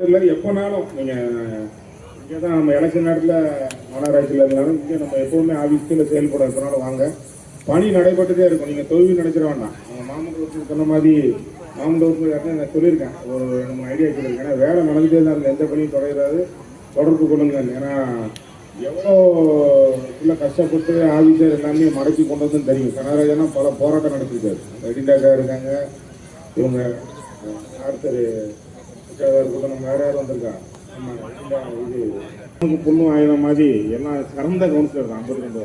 இல்லை எப்போனாலும் நீங்கள் இங்கே தான் நம்ம எலெக்ஷன் நேரத்தில் மாநகராட்சியில் இருந்தாலும் இங்கே நம்ம எப்போவுமே ஆஃபீஸில் செயல்பட இருக்கிறனால வாங்க. பணி நடைபெற்றுட்டே இருக்கும். நீங்கள் தொழில் நினைச்சிட வேண்டாம். நம்ம மாமல்லபுரத்துக்கு சொன்ன மாதிரி மாமல்லபுரத்துக்கு நான் சொல்லியிருக்கேன். ஒரு நம்ம ஐடியா சொல்லியிருக்கேன். ஏன்னா வேலை நடந்துட்டே தான் இருக்கு. எந்த பணியும் தொடராது. தொடர்பு கொள்ளுங்க ஏன்னா எவ்வளோ இல்லை கஷ்டப்பட்டு ஆஃபீஸர் எல்லாமே மடக்கி கொண்டு வந்து தெரியும். கனராஜனா பல போராட்டம் நடத்திருக்காரு. ரெடிண்டாக்கா இருக்காங்க. இவங்க அடுத்தது இருக்கட்டும் நம்ம வேற யாரும் வந்திருக்கா இது ஆயுதம் மாதிரி எல்லாம் சிறந்த கவுன்சிலர் தான். ஐம்பது ரெண்டு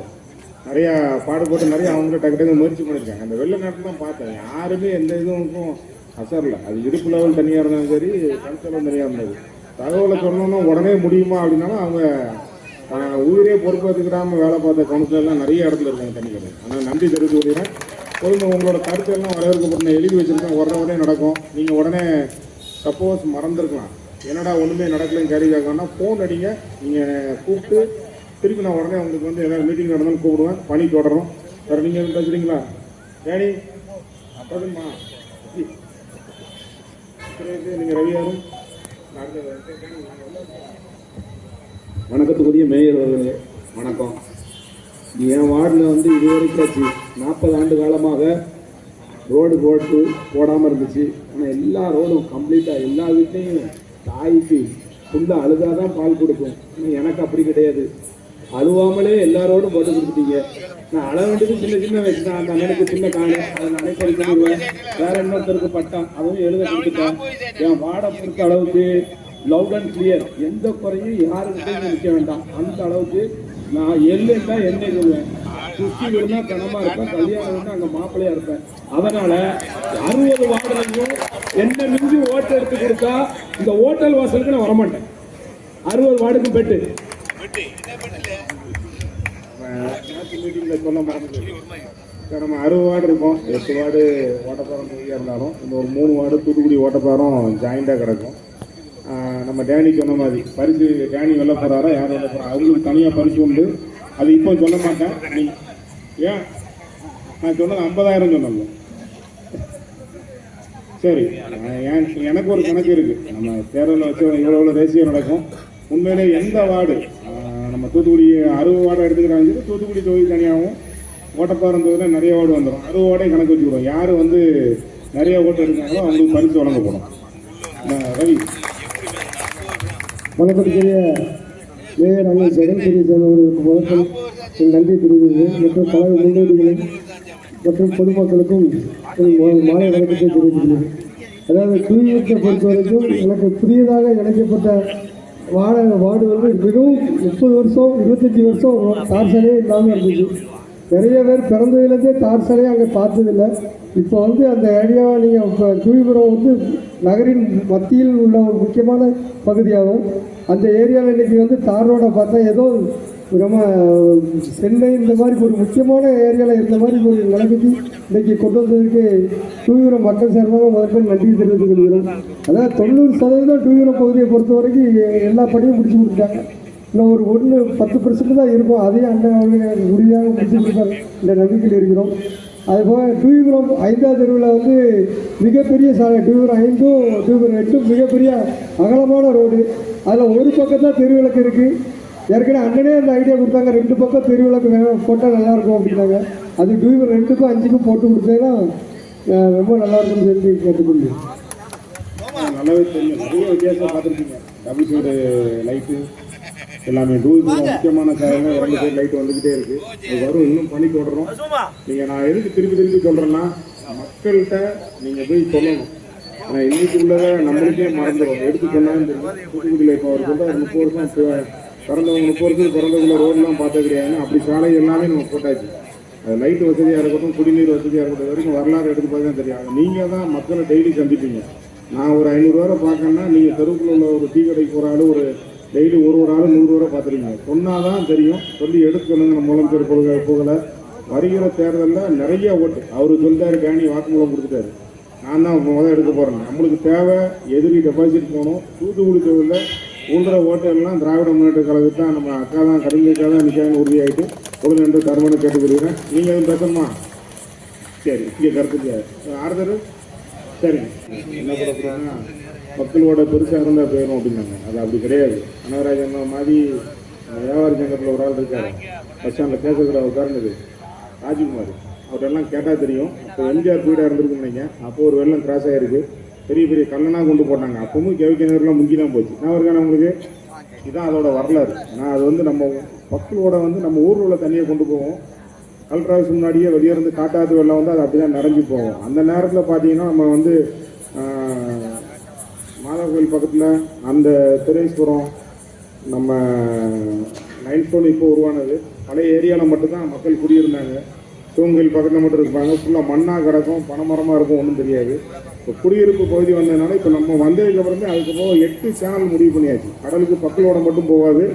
நிறையா பாடுபட்டு நிறைய அவங்க டக்கு டக்கு முயற்சி பண்ணியிருக்காங்க. அந்த வெள்ள நாட்டில் தான் பார்த்தேன். யாருமே எந்த இதுவும் அசரில். அது இடுப்பு லெவல் தனியாக இருந்தாலும் சரி கன்சலம் தனியாக இருந்தது. தகவலை சொன்னோன்னா உடனே முடியுமா அப்படின்னாலும் அவங்க உயிரே பொறுப்பேற்றுக்கிடாமல் வேலை பார்த்த கவுன்சிலர்லாம் நிறைய இடத்துல இருக்காங்க தனிக்கிறது ஆனால் நன்றி தெரிவித்து கொள்கிறேன். பொதுமை உங்களோட கருத்தெல்லாம் வரவேற்கப்பட்ட எழுதி வச்சுருக்கேன். உடனே உடனே நடக்கும். நீங்கள் உடனே சப்போஸ் மறந்துருக்கலாம். என்னடா ஒன்றுமே நடக்கலன்னு கேள்வி கேட்கலாம்னா ஃபோன் அடிங்க. நீங்கள் கூப்பிட்டு திருப்பி நான் உடனே உங்களுக்கு வந்து ஏதாவது மீட்டிங் நடந்தாலும் கூப்பிடுவேன். பணி தொடரும் வேறு நீங்கள் எதுவும் பேசுறீங்களா ஏனி அப்படிமா நீங்கள் ரவியாரும் வணக்கத்துக்குரிய மேயர் அவர்களே வணக்கம். என் வார்டில் வந்து இதுவரைக்கும் நாற்பது ஆண்டு காலமாக ரோடு போட்டு போடாமல் இருந்துச்சு. ஆனால் எல்லா ரோடும் கம்ப்ளீட்டாக எல்லா வீட்லேயும் தாய்க்கு ஃபுல்லாக அழுகாதான் பால் கொடுக்கும். ஆனால் எனக்கு அப்படி கிடையாது. அழுவாமலே எல்லா ரோடும் போட்டு கொடுத்துட்டீங்க. நான் அழ வேண்டியது சின்ன சின்ன வயசு தான். அந்த அண்ணனுக்கு சின்ன காணு அதை நானே சரி பண்ணிடுவேன் வேற இன்னொருத்தருக்கு பட்டம். அதுவும் எழுத கொடுத்துட்டேன். என் வாடை பொறுத்த அளவுக்கு லவுட் அண்ட் கிளியர் எந்த குறையும் யாருக்கிட்டையும் நிற்க வேண்டாம். அந்த அளவுக்கு நான் எல்லைன்னா என்ன சொல்லுவேன் சுற்றி விழுந்தா கனமா இருப்பேன் கல்யாணம் இருந்தா அங்க மாப்பிள்ளையா இருப்பேன். அதனால அறுபது வார்டுலையும் என்ன மிஞ்சி ஓட்டு எடுத்து கொடுத்தா இந்த ஓட்டல் வாசலுக்கு நான் வரமாட்டேன். அறுபது வார்டுக்கு பெட்டு. சொல்ல மறந்து நம்ம அறுபது வார்டு இருக்கோம். எட்டு வார்டு ஓட்டப்பாரம் தொகுதியாக இருந்தாலும் இந்த ஒரு மூணு வார்டு தூத்துக்குடி ஓட்டப்பாரம் ஜாயிண்டாக கிடக்கும். நம்ம டேனி சொன்ன மாதிரி பரிசு டேனி வெள்ள போகிறாரா யார் வெள்ள போகிறா அவங்களுக்கு தனியாக பரிசு உண்டு. அது இப்போ சொல்ல மாட்டேன். ஏன் நான் சொன்னது ஐம்பதாயிரம் சொன்னேன்ல. சரி எனக்கு ஒரு கணக்கு இருக்கு. நம்ம தேர்தலில் வச்சு இவ்வளோ இவ்வளோ தேசியம் நடக்கும். உண்மையிலே எந்த வார்டு நம்ம தூத்துக்குடி அறுபது வார்டு எடுத்துக்கிறாங்க தூத்துக்குடி தொகுதி தனியாகவும் ஓட்டப்பாரம் தொகுதியில் நிறைய வார்டு வந்துடும். அறுபது வார்டே கணக்கு வச்சுக்கிறோம். யார் வந்து நிறைய ஓட்டு எடுக்காங்களோ அவங்களுக்கு பரிசு வழங்கப்படும். நான் ரவி. வணக்கத்துக்குரிய மேயர் அண்ணன் ஜெகன்கிரி சார் அவர்களுக்கு என் நன்றி தெரிவிக்கிறேன் மற்றும் கழக முன்னோடிகளும் மற்றும் பொதுமக்களுக்கும் மாலை வணக்கத்தை தெரிவிக்கிறேன் அதாவது குடியிருப்பை பொறுத்த வரைக்கும் எனக்கு புதியதாக இணைக்கப்பட்ட வாட வார்டு வந்து மிகவும் முப்பது வருஷம் இருபத்தஞ்சி வருஷம் தார் சாலையே இல்லாமல் இருந்துச்சு நிறைய பேர் பிறந்ததுலேருந்தே தார் சாலையை அங்கே பார்த்ததில்லை. இப்போ வந்து அந்த ஏரியாவை நீங்கள் இப்போ தூய்புரம் வந்து நகரின் மத்தியில் உள்ள ஒரு முக்கியமான பகுதியாகும். அந்த ஏரியாவில் இன்றைக்கி வந்து தார் ரோடை பார்த்தா ஏதோ நம்ம சென்னை இந்த மாதிரி ஒரு முக்கியமான ஏரியாவில் இருந்த மாதிரி ஒரு நிலைமைக்கு இன்றைக்கி கொண்டு வந்ததுக்கு தூய்புரம் மக்கள் சார்பாக முதல்ல நன்றி தெரிவித்துக் கொள்கிறோம் அதாவது தொண்ணூறு சதவீதம் தூய்புரம் பகுதியை பொறுத்த வரைக்கும் எல்லா பணியும் முடிச்சு கொடுத்துட்டாங்க. இன்னும் ஒரு ஒன்று பத்து பர்சன்ட் தான் இருக்கும். அதையும் அண்ணன் உறுதியாக முடிச்சு கொடுப்பார் இந்த நம்பிக்கையில் இருக்கிறோம். அதுபோல் டூவிபுரம் ஐந்தாவது தெருவில் வந்து மிகப்பெரிய சாலை டூவிபுரம் ஐந்தும் டூவிபுரம் எட்டும் மிகப்பெரிய அகலமான ரோடு. அதில் ஒரு பக்கம் தான் தெருவிளக்கு இருக்குது ஏற்கனவே அண்ணனே அந்த ஐடியா கொடுத்தாங்க. ரெண்டு பக்கம் தெருவிளக்கு போட்டால் நல்லாயிருக்கும் அப்படின்னாங்க. அது டூ ரெண்டுக்கும் அஞ்சுக்கும் போட்டு கொடுத்தேன்னா ரொம்ப நல்லா இருக்கும்னு சொல்லி கேட்டுக்கொண்டு. நல்லாவே தெரியும். நிறைய வித்தியாசம் பார்த்துருக்கீங்க. டபுள் சைடு லைட்டு எல்லாமே டூல் முக்கியமான சாயங்கள் இரண்டு பேர் லைட் வந்துக்கிட்டே இருக்கு. அது வரும் இன்னும் பண்ணி தொடரும் நீங்க நான் எதுக்கு திருப்பி திருப்பி சொல்றேன்னா மக்கள்கிட்ட நீங்க போய் சொல்லணும். ஆனால் இன்னைக்கு உள்ளதை நம்மளுக்கே மறந்துடும். எடுத்து சொன்னாலும் தெரியும். தூத்துக்குடியில் இப்போ அவர் சொல்ற முப்பது வருஷம் பிறந்தவங்களுக்கு பிறந்தவங்க முப்பது பிறந்தவங்கள ரோடெலாம் பார்த்தது கிடையாதுன்னா அப்படி சாலை எல்லாமே நம்ம போட்டாச்சு. அது லைட் வசதியாக இருக்கட்டும் குடிநீர் வசதியாக இருக்கட்டும் வரைக்கும் வரலாறு எடுத்து பார்த்தா தெரியாது நீங்கள் தான் மக்களை டெய்லி சந்திப்பீங்க. நான் ஒரு ஐநூறுரூவா பார்க்கணுன்னா நீங்கள் தெருவுக்குள்ள உள்ள ஒரு டீ கடைக்கு போகிற ஆள் ஒரு டெய்லி ஒரு ஒரு ஆள் நூறுரூவா பார்த்துருக்கீங்க சொன்னால் தான் தெரியும். சொல்லி எடுக்கணுங்க நம்ம மூலம் முதலமைச்சர் புகழ போகலை. வருகிற தேர்தலில் நிறைய ஓட்டு. அவர் சொல்லிட்டாரு கேணி வாக்குமூலம் கொடுத்துட்டாரு. நான் தான் முதல் எடுக்க போகிறேன் நம்மளுக்கு தேவை எதிரி டெபாசிட் போகணும். தூத்துக்குடி தொகுதியில் ஊன்ற ஓட்டெல்லாம் திராவிட முன்னேற்ற கழகத்தை தான் நம்ம அக்கா தான் கடுமைக்காக தான் நிற்காதுன்னு உறுதியாகிட்டு உடனே என்று தருமனை கேட்டுக்கொள்கிறேன். நீங்கள் எதுவும் பேசணுமா சரி இங்கே கருத்து ஆறுதல் சரிங்க என்ன பண்ண மக்களோட பெருசாக இருந்தால் போயிடும் அப்படின்னாங்க. அது அப்படி கிடையாது. கனகராஜன் மாதிரி வியாபார வியாபாரி சங்கத்தில் ஒரு ஆள் இருக்கார். பஸ் ஸ்டாண்டில் கேசத்தில் உட்கார்ந்தது ராஜ்குமார். அவரெல்லாம் கேட்டால் தெரியும். அப்போ எம்ஜிஆர் பீடாக இருந்திருக்குன்னு நினைக்கிறேன். அப்போது ஒரு வெள்ளம் கிராஸ் ஆகிருக்கு பெரிய பெரிய கல்லனாக கொண்டு போட்டாங்க. அப்பவும் கேவிக்கிணறுலாம் முங்கி தான் போச்சு. நான் இருக்கான உங்களுக்கு? இதுதான் அதோட வரலாறு. ஆனால் அது வந்து நம்ம மக்களோட வந்து நம்ம ஊரில் உள்ள தண்ணியை கொண்டு போவோம். கல்ட்ராஸ் முன்னாடியே வெளியே இருந்து காட்டாத்து வெள்ளம் வந்து அது அப்படி தான் நிறைஞ்சு போகும் அந்த நேரத்தில் பார்த்தீங்கன்னா நம்ம வந்து மாதா கோயில் பக்கத்தில் அந்த திரேஸ்வரம் நம்ம நைன் ஸ்டோன் இப்போ உருவானது. பழைய ஏரியாவில் மட்டும்தான் மக்கள் குடியிருந்தாங்க. சிவங்கோயில் பக்கத்தில் மட்டும் இருப்பாங்க. ஃபுல்லாக மண்ணாக கிடக்கும். பனைமரமாக இருக்கும் ஒன்றும் தெரியாது. இப்போ குடியிருப்பு பகுதி வந்ததுனால இப்போ நம்ம வந்ததுக்கப்புறமே அதுக்கப்புறம் எட்டு சேனல் முடிவு பண்ணியாச்சு. கடலுக்கு பக்கலோட மட்டும் போகாது.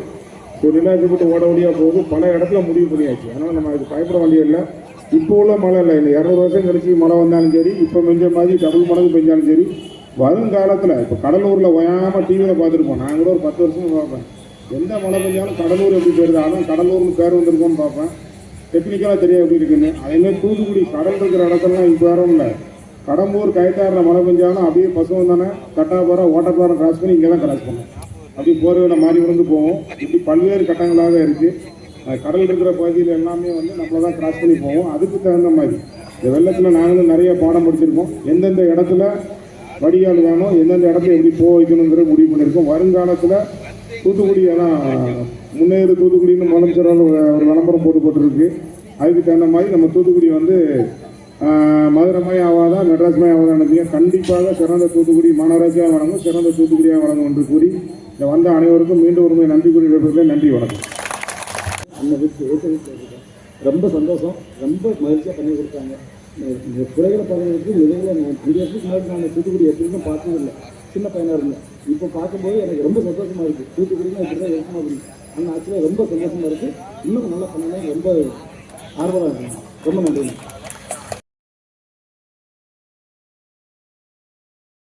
ஸோ நிலாக்கப்பட்டு ஓட ஓடியாக போகுது பல இடத்துல முடிவு பண்ணியாச்சு. அதனால் நம்ம அதுக்கு பயப்பட வேண்டியதில்லை இப்போ உள்ள மழை இல்லை. இந்த இரநூறு வருஷம் கழிச்சு மழை வந்தாலும் சரி இப்போ பெஞ்ச மாதிரி டபுள் மடங்கு பெஞ்சாலும் சரி வருங்காலத்தில் இப்போ கடலூரில் ஓயாமல் டிவியில் பார்த்துருப்போம். நான் கூட ஒரு பத்து வருஷம் பார்ப்பேன். எந்த மழை பெஞ்சாலும் கடலூர் எப்படி போயிருது ஆனால் கடலூர்னு பேர் வந்திருக்கோன்னு பார்ப்பேன். டெக்னிக்கலாக தெரியும் எப்படி இருக்குன்னு? அதேமாதிரி தூத்துக்குடி கடல் இருக்கிற இடத்துலலாம் இப்போ யாரும் இல்லை கடம்பூர் கயத்தாரில் மழை பெஞ்சாலும் அப்படியே பசுவம் தானே. கட்டாபாரம் ஓட்டப்பாரம் கிராஸ் பண்ணி இங்கே தான் கிராஸ் பண்ணும். அப்படியே போர்வையில் மாறி விழுந்து போவோம் இப்படி பல்வேறு கட்டங்களாக இருக்குது கடல் இருக்கிற பகுதியில் எல்லாமே வந்து நம்மளை தான் கிராஸ் பண்ணி போவோம். அதுக்கு தகுந்த மாதிரி. இந்த வெள்ளத்தில் நாங்களும் நிறைய பாடம் படிச்சிருக்கோம். எந்தெந்த இடத்துல வடிகால் வேணும் எந்தெந்த இடத்துல எப்படி போக வைக்கணுங்கிற முடிவு பண்ணியிருக்கோம் வருங்காலத்தில் தூத்துக்குடி எல்லாம் முன்னேறு தூத்துக்குடின்னு முதலமைச்சரால் ஒரு ஒரு விளம்பரம் போட்டு போட்டிருக்கு. அதுக்கு தகுந்த மாதிரி நம்ம தூத்துக்குடி வந்து ஆஹ், ஆவாதா மெட்ராஸ்மய ஆவாதா கண்டிப்பாக சிறந்த தூத்துக்குடி மாநகராட்சியாக வழங்கும் சிறந்த தூத்துக்குடியாக வழங்கும் என்று கூறி இந்த வந்த அனைவருக்கும் மீண்டும் ஒருமுறை நன்றி கூறி விடைபெறுகிறேன். நன்றி வணக்கம். அந்த ரொம்ப சந்தோஷம். ரொம்ப மகிழ்ச்சியாக பண்ணி கொடுத்தாங்க. இந்த- குறைகளை பார்க்கறதுக்கு நிலையில் நான் முன்னாடி நான் தூத்துக்குடி எப்படின்னு பார்த்தது இல்லை. சின்ன பையனாக இருந்தேன். இப்போ பார்க்கும்போது எனக்கு ரொம்ப சந்தோஷமாக இருக்குது தூத்துக்குடினா இப்படி தான் இருக்கணும் அப்படின்னு. ஆனால் ஆக்சுவலாக ரொம்ப சந்தோஷமாக இருக்குது இன்னும் நல்லா பண்ணணும் ரொம்ப ஆர்வமாக இருக்கணும் ரொம்ப நன்றி